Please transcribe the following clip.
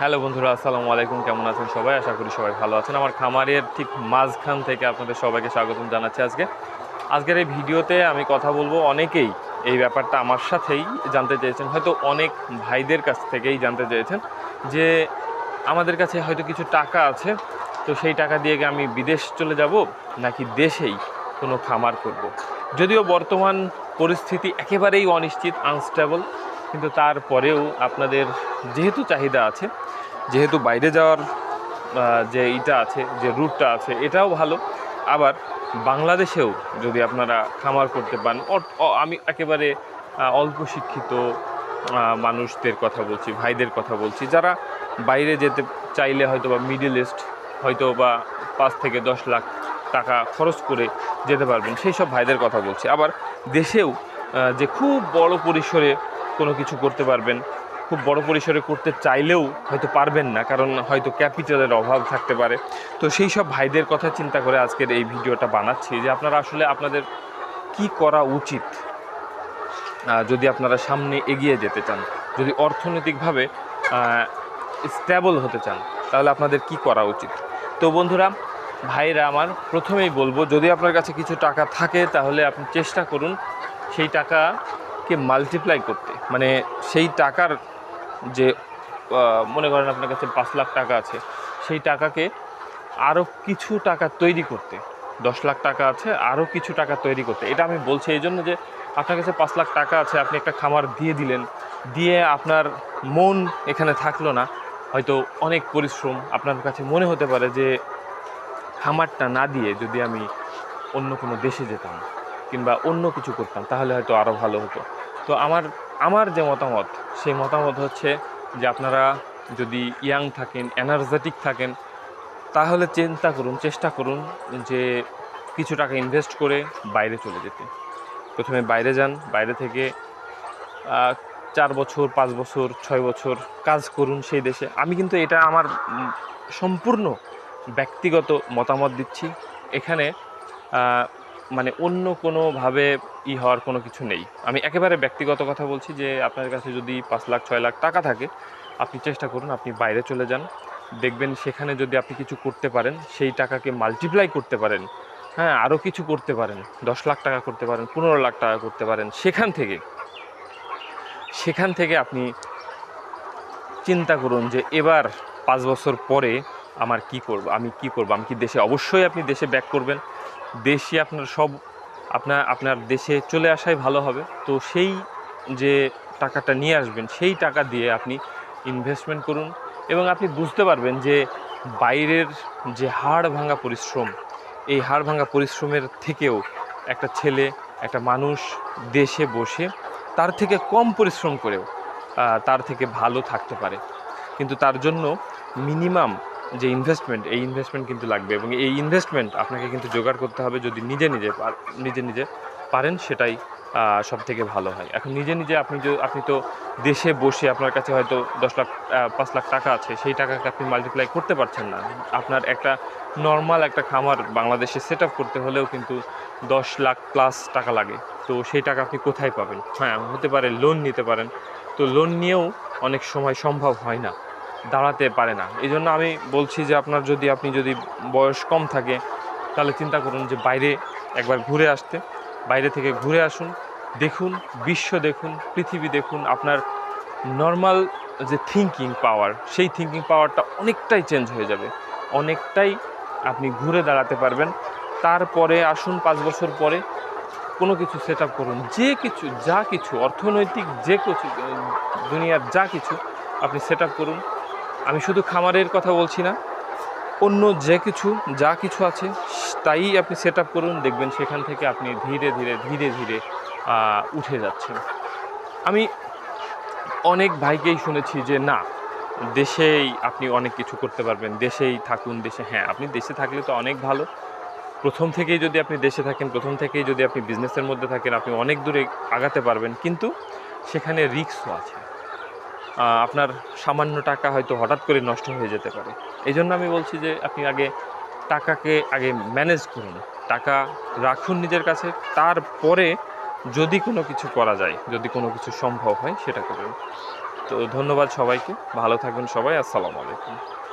Hello বন্ধুরা, আসসালামু আলাইকুম। কেমন আছেন সবাই? আশা করি সবাই ভালো আছেন। আমার খামারের ঠিক মাঝখান থেকে আপনাদের সবাইকে স্বাগতম জানাচ্ছি আজকে। আজকের এই ভিডিওতে আমি কথা বলব অনেকেই এই ব্যাপারটা আমার সাথেই জানতে চেয়েছেন, হয়তো অনেক ভাইদের কাছ থেকেই জানতে চেয়েছেন যে আমাদের কাছে হয়তো কিছু টাকা আছে, তো সেই টাকা দিয়ে আমি বিদেশ চলে যাব নাকি দেশেই কোনো খামার করব। যদিও বর্তমান পরিস্থিতি একেবারেই অনিশ্চিত আনস্টেবল কিন্তু তারপরেও আপনাদের যেহেতু চাহিদা আছে, যেহেতু বাইরে যাওয়ার যে ইটা আছে, যে রুটটা আছে, এটাও ভালো। আবার বাংলাদেশেও যদি আপনারা খামার করতে অট- আমি একেবারে অল্প শিক্ষিত মানুষদের কথা বলছি, ভাইদের কথা বলছি, যারা বাইরে যেতে চাইলে হয়তো বা মিডিল ইস্ট হয়তো বা পাঁচ থেকে দশ লাখ টাকা খরচ করে যেতে পারবেন, সেই সব ভাইদের কথা বলছি। আবার দেশেও যে খুব বড় পরিসরে কোনো কিছু করতে পারবেন, খুব বড় পরিসরে করতে চাইলেও হয়তো পারবেন না, কারণ হয়তো ক্যাপিটালের অভাব থাকতে পারে। তো সেই সব ভাইদের কথা চিন্তা করে আজকের এই ভিডিওটা বানাচ্ছি, যে আপনারা আসলে আপনাদের কি করা উচিত যদি আপনারা সামনে এগিয়ে যেতে চান, যদি অর্থনৈতিকভাবে স্ট্যাবল হতে চান, তাহলে আপনাদের কি করা উচিত? তো বন্ধুরা, ভাইরা আমার, প্রথমেই বলব, যদি আপনার কাছে কিছু টাকা থাকে, তাহলে আপনি চেষ্টা করুন সেই টাকাকে মাল্টিপ্লাই করতে। মানে সেই টাকার যে মনে করেন আপনার কাছে পাঁচ লাখ টাকা আছে, সেই টাকাকে আরও কিছু টাকা তৈরি করতে। দশ লাখ টাকা আছে আরও কিছু টাকা তৈরি করতে। এটা আমি বলছি এই জন্য যে, আপনার কাছে পাঁচ লাখ টাকা আছে, আপনি একটা খামার দিয়ে দিলেন, দিয়ে আপনার মন এখানে থাকল না, হয়তো অনেক পরিশ্রম। আপনার কাছে মনে হতে পারে যে, খামারটা না দিয়ে যদি আমি অন্য কোনো দেশে যেতাম। কিংবা অন্য কিছু করতাম, তাহলে হয়তো আরও ভালো হতো। তো আমার আমার যে মতামত, সেই মতামত হচ্ছে যে আপনারা যদি ইয়াং থাকেন, এনার্জেটিক থাকেন, তাহলে চিন্তা করুন, চেষ্টা করুন যে কিছু টাকা ইনভেস্ট করে বাইরে চলে যেতে। প্রথমে বাইরে যান, বাইরে থেকে চার বছর, পাঁচ বছর, ছয় বছর কাজ করুন সেই দেশে। আমি কিন্তু এটা আমার সম্পূর্ণ ব্যক্তিগত মতামত দিচ্ছি। এখানে মানে অন্য কোনোভাবে ই হওয়ার কোনো কিছু নেই। আমি একেবারে ব্যক্তিগত কথা বলছি যে, আপনার কাছে যদি পাঁচ লাখ, ছয় লাখ টাকা থাকে, আপনি চেষ্টা করুন, আপনি বাইরে চলে যান। দেখবেন সেখানে যদি আপনি কিছু করতে পারেন, সেই টাকাকে মাল্টিপ্লাই করতে পারেন। হ্যাঁ আরও কিছু করতে পারেন। দশ লাখ টাকা করতে পারেন, পনেরো লাখ টাকা করতে পারেন। সেখান থেকে সেখান থেকে আপনি চিন্তা করুন যে, এবার পাঁচ বছর পরে আমার কি করব? আমি কি করব? আমি কি দেশে? অবশ্যই আপনি দেশে ব্যাক করবেন। দেশে আপনার সব আপনার আপনার দেশে চলে আসাই ভালো হবে। তো সেই যে টাকাটা নিয়ে আসবেন, সেই টাকা দিয়ে আপনি ইনভেস্টমেন্ট করুন এবং আপনি বুঝতে পারবেন যে বাইরের যে হাড় ভাঙা পরিশ্রম, এই হাড় ভাঙা পরিশ্রমের থেকেও একটা ছেলে, একটা মানুষ দেশে বসে তার থেকে কম পরিশ্রম করেও তার থেকে ভালো থাকতে পারে। কিন্তু তার জন্য মিনিমাম যে ইনভেস্টমেন্ট এই ইনভেস্টমেন্ট কিন্তু লাগবে এবং এই ইনভেস্টমেন্ট আপনাকে কিন্তু জোগাড় করতে হবে যদি নিজে নিজে নিজে নিজে পারেন সেটাই সব থেকে ভালো হয়। এখন নিজে নিজে আপনি যে- আপনি তো দেশে বসে আপনার কাছে হয়তো দশ লাখ পাঁচ লাখ টাকা আছে, সেই টাকাকে আপনি মাল্টিপ্লাই করতে পারছেন না। আপনার একটা নর্মাল একটা খামার বাংলাদেশে সেট আপ করতে হলেও কিন্তু দশ লাখ প্লাস টাকা লাগে। তো সেই টাকা আপনি কোথায় পাবেন? হ্যাঁ হতে পারে লোন নিতে পারেন। তো লোন নিয়েও অনেক সময় সম্ভব হয় না। দাঁড়াতে পারে না। এই জন্য আমি বলছি যে আপনার যদি, আপনি যদি বয়স কম থাকে, তাহলে চিন্তা করুন যে বাইরে একবার ঘুরে আসতে। বাইরে থেকে ঘুরে আসুন, দেখুন, বিশ্ব দেখুন, পৃথিবী দেখুন, আপনার নর্মাল যে থিঙ্কিং পাওয়ার সেই থিঙ্কিং পাওয়ারটা অনেকটাই চেঞ্জ হয়ে যাবে। অনেকটাই আপনি ঘুরে দাঁড়াতে পারবেন। তারপরে আসুন পাঁচ বছর পরে, কোনো কিছু সেট আপ করুন। যে কিছু, যা কিছু, অর্থনৈতিক যে কিছু, দুনিয়ার যা কিছু, আপনি সেট আপ করুন। আমি শুধু খামারের কথা বলছি না, অন্য যে কিছু, যা কিছু আছে, তাই আপনি সেট করুন, দেখবেন সেখান থেকে আপনি ধীরে ধীরে ধীরে ধীরে উঠে যাচ্ছেন। আমি অনেক ভাইকেই শুনেছি যে, না, দেশেই আপনি অনেক কিছু করতে পারবেন, দেশেই থাকুন, দেশে হ্যাঁ আপনি দেশে থাকলে তো অনেক ভালো। প্রথম থেকেই যদি আপনি দেশে থাকেন, প্রথম থেকেই যদি আপনি বিজনেসের মধ্যে থাকেন, আপনি অনেক দূরে আগাতে পারবেন, কিন্তু সেখানে রিস্কও আছে। আপনার সামান্য টাকা হয়তো হঠাৎ করে নষ্ট হয়ে যেতে পারে। এই জন্য আমি বলছি যে আপনি আগে টাকাকে আগে ম্যানেজ করুন। টাকা রাখুন নিজের কাছে, তারপরে যদি কোনো কিছু করা যায়, যদি কোনো কিছু সম্ভব হয় সেটা করুন। তো ধন্যবাদ সবাইকে, ভালো থাকবেন সবাই, আসসালামু আলাইকুম।